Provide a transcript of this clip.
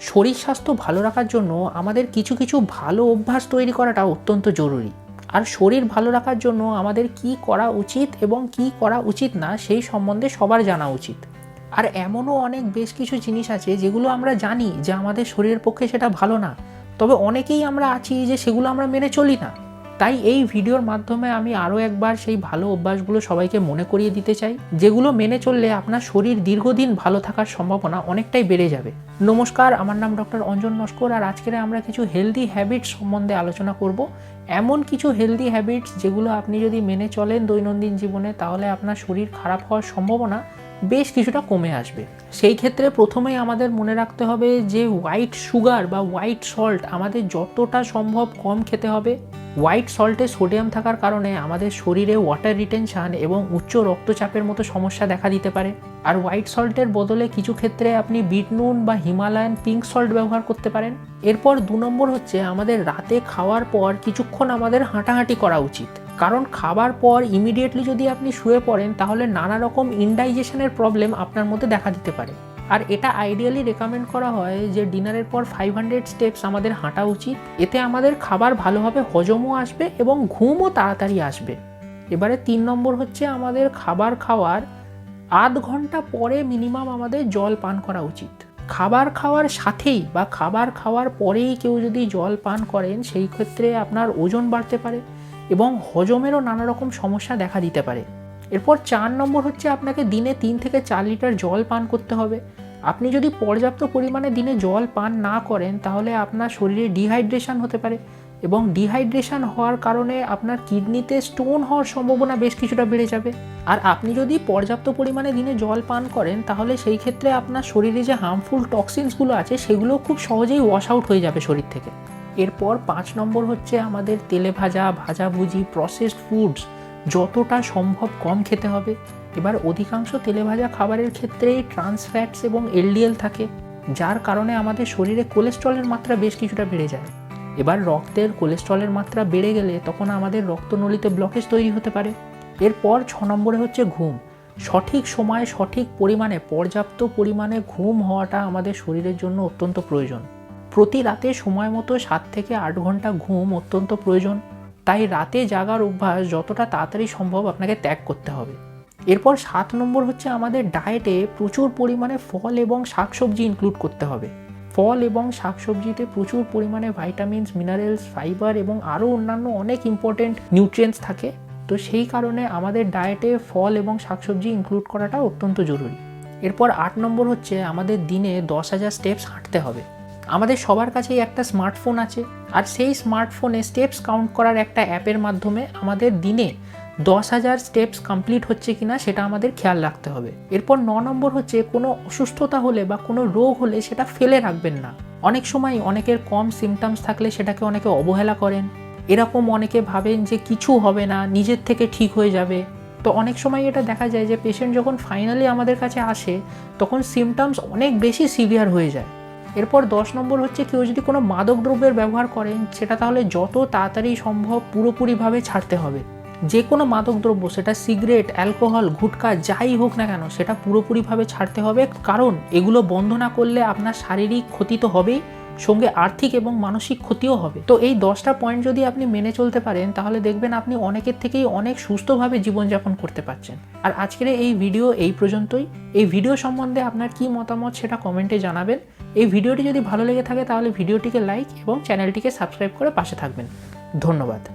শরীর স্বাস্থ্য ভালো রাখার জন্য আমাদের কিছু কিছু ভালো অভ্যাস তৈরি করাটা অত্যন্ত জরুরি। আর শরীর ভালো রাখার জন্য আমাদের কি করা উচিত এবং কি করা উচিত না সেই সম্বন্ধে সবার জানা উচিত। আর এমনও অনেক বেশ কিছু জিনিস আছে যেগুলো আমরা জানি যে আমাদের শরীরের পক্ষে সেটা ভালো না। তবে অনেকেই আমরা আছি যে সেগুলো আমরা মেনে চলি না। তাই এই ভিডিওর মাধ্যমে আমি আরও একবার সেই ভালো অভ্যাসগুলো সবাইকে মনে করিয়ে দিতে চাই, যেগুলো মেনে চললে আপনার শরীর দীর্ঘদিন ভালো থাকার সম্ভাবনা অনেকটাই বেড়ে যাবে। নমস্কার, আমার নাম ডক্টর অঞ্জন নস্কর আর আজকের আমরা কিছু হেলদি হ্যাবিটস সম্বন্ধে আলোচনা করব। এমন কিছু হেলদি হ্যাবিটস যেগুলো আপনি যদি মেনে চলেন দৈনন্দিন জীবনে, তাহলে আপনার শরীর খারাপ হওয়ার সম্ভাবনা বেশ কিছুটা কমে আসবে। সেই ক্ষেত্রে প্রথমেই আমাদের মনে রাখতে হবে যে হোয়াইট সুগার বা হোয়াইট সল্ট আমাদের যতটা সম্ভব কম খেতে হবে। হোয়াইট সল্টে সোডিয়াম থাকার কারণে আমাদের শরীরে ওয়াটার রিটেনশান এবং উচ্চ রক্তচাপের মতো সমস্যা দেখা দিতে পারে। আর হোয়াইট সল্টের বদলে কিছু ক্ষেত্রে আপনি বিট নুন বা হিমালয়ান পিঙ্ক সল্ট ব্যবহার করতে পারেন। এরপর দু নম্বর হচ্ছে আমাদের রাতে খাওয়ার পর কিছুক্ষণ আমাদের হাঁটাহাঁটি করা উচিত। কারণ খাবার পর ইমিডিয়েটলি যদি আপনি শুয়ে পড়েন, তাহলে নানা রকম ইনডাইজেশনের প্রবলেম আপনার মধ্যে দেখা দিতে পারে। আর এটা আইডিয়ালি রেকমেন্ড করা হয় যে ডিনারের পর ফাইভ হান্ড্রেড স্টেপস আমাদের হাঁটা উচিত। এতে আমাদের খাবার ভালোভাবে হজমও আসবে এবং ঘুমও তাড়াতাড়ি আসবে। এবারে তিন নম্বর হচ্ছে আমাদের খাবার খাওয়ার আধ ঘণ্টা পরে মিনিমাম আমাদের জল পান করা উচিত। খাবার খাওয়ার সাথেই বা খাবার খাওয়ার পরেই কেউ যদি জল পান করেন, সেই ক্ষেত্রে আপনার ওজন বাড়তে পারে। এবং হজমেরও নানা রকম সমস্যা দেখা দিতে পারে। এরপর চার নম্বর হচ্ছে আপনাকে দিনে তিন থেকে চার লিটার জল পান করতে হবে। আপনি যদি পর্যাপ্ত পরিমাণে দিনে জল পান না করেন, তাহলে আপনার শরীরে ডিহাইড্রেশন হতে পারে এবং ডিহাইড্রেশন হওয়ার কারণে আপনার কিডনিতে স্টোন হওয়ার সম্ভাবনা বেশ কিছুটা বেড়ে যাবে। আর আপনি যদি পর্যাপ্ত পরিমাণে দিনে জল পান করেন, তাহলে সেই ক্ষেত্রে আপনার শরীরে যে হার্মফুল টক্সিনসগুলো আছে, সেগুলো খুব সহজেই ওয়াশ আউট হয়ে যাবে শরীর থেকে। এরপর পাঁচ নম্বর হচ্ছে আমাদের তেলে ভাজা ভাজাভুজি প্রসেসড ফুডস যতটা সম্ভব কম খেতে হবে। এবার অধিকাংশ তেলে ভাজা খাবারের ক্ষেত্রেই ট্রান্স ফ্যাটস এবং এলডিএল থাকে, যার কারণে আমাদের শরীরে কোলেস্ট্রলের মাত্রা বেশ কিছুটা বেড়ে যায়। এবার রক্তের কোলেস্ট্রলের মাত্রা বেড়ে গেলে তখন আমাদের রক্তনলিতে ব্লকেজ তৈরি হতে পারে। এরপর ছ নম্বরে হচ্ছে ঘুম। সঠিক সময়ে সঠিক পরিমাণে, পর্যাপ্ত পরিমাণে ঘুম হওয়াটা আমাদের শরীরের জন্য অত্যন্ত প্রয়োজন। প্রতি রাতে সময় মতো সাত থেকে আট ঘণ্টা ঘুম অত্যন্ত প্রয়োজন। তাই রাতে জাগার অভ্যাস যতটা তাড়াতাড়ি সম্ভব আপনাকে ত্যাগ করতে হবে। এরপর সাত নম্বর হচ্ছে আমাদের ডায়েটে প্রচুর পরিমাণে ফল এবং শাকসবজি ইনক্লুড করতে হবে। ফল এবং শাকসবজিতে প্রচুর পরিমাণে ভাইটামিনস মিনারেলস ফাইবার এবং আরও অন্যান্য অনেক ইম্পর্টেন্ট নিউট্রিয়েন্টস থাকে। তো সেই কারণে আমাদের ডায়েটে ফল এবং শাকসবজি ইনক্লুড করাটা অত্যন্ত জরুরি। এরপর আট নম্বর হচ্ছে আমাদের দিনে দশ হাজার স্টেপস হাঁটতে হবে। আমাদের সবার কাছেই একটা স্মার্টফোন আছে। আর সেই স্মার্টফোনে স্টেপস কাউন্ট করার একটা অ্যাপের মাধ্যমে আমাদের দিনে দশ হাজার স্টেপস কমপ্লিট হচ্ছে কিনা সেটা আমাদের খেয়াল রাখতে হবে। এরপর ন নম্বর হচ্ছে কোনো অসুস্থতা হলে বা কোনো রোগ হলে সেটা ফেলে রাখবেন না। অনেক সময় অনেকের কম সিমটামস থাকলে সেটাকে অনেকে অবহেলা করেন। এরকম অনেকে ভাবেন যে কিছু হবে না, নিজের থেকে ঠিক হয়ে যাবে। তো অনেক সময় এটা দেখা যায় যে পেশেন্ট যখন ফাইনালি আমাদের কাছে আসে, তখন সিমটামস অনেক বেশি সিভিয়ার হয়ে যায়। এরপর দশ নম্বর হচ্ছে কেউ যদি কোনো মাদক দ্রব্যের ব্যবহার করেন, সেটা তাহলে যত তাড়াতাড়ি সম্ভব পুরোপুরিভাবে ছাড়তে হবে। যে কোনো মাদক দ্রব্য, সেটা সিগারেট, অ্যালকোহল গুটখা যাই হোক না কেন, সেটা পুরোপুরিভাবে ছাড়তে হবে। কারণ এগুলো বন্ধ না করলে আপনার শারীরিক ক্ষতি তো হবেই। সঙ্গে আর্থিক এবং মানসিক ক্ষতিও হবে। তো এই দশটা পয়েন্ট যদি আপনি মেনে চলতে পারেন, তাহলে দেখবেন আপনি অনেকের থেকেই অনেক সুস্থভাবে জীবনযাপন করতে পারছেন। আর আজকের এই ভিডিও এই পর্যন্তই। এই ভিডিও সম্বন্ধে আপনার কি মতামত সেটা কমেন্টে জানাবেন। এই ভিডিওটি যদি ভালো লেগে থাকে, তাহলে ভিডিওটিকে লাইক এবং চ্যানেলটিকে সাবস্ক্রাইব করে পাশে থাকবেন। ধন্যবাদ।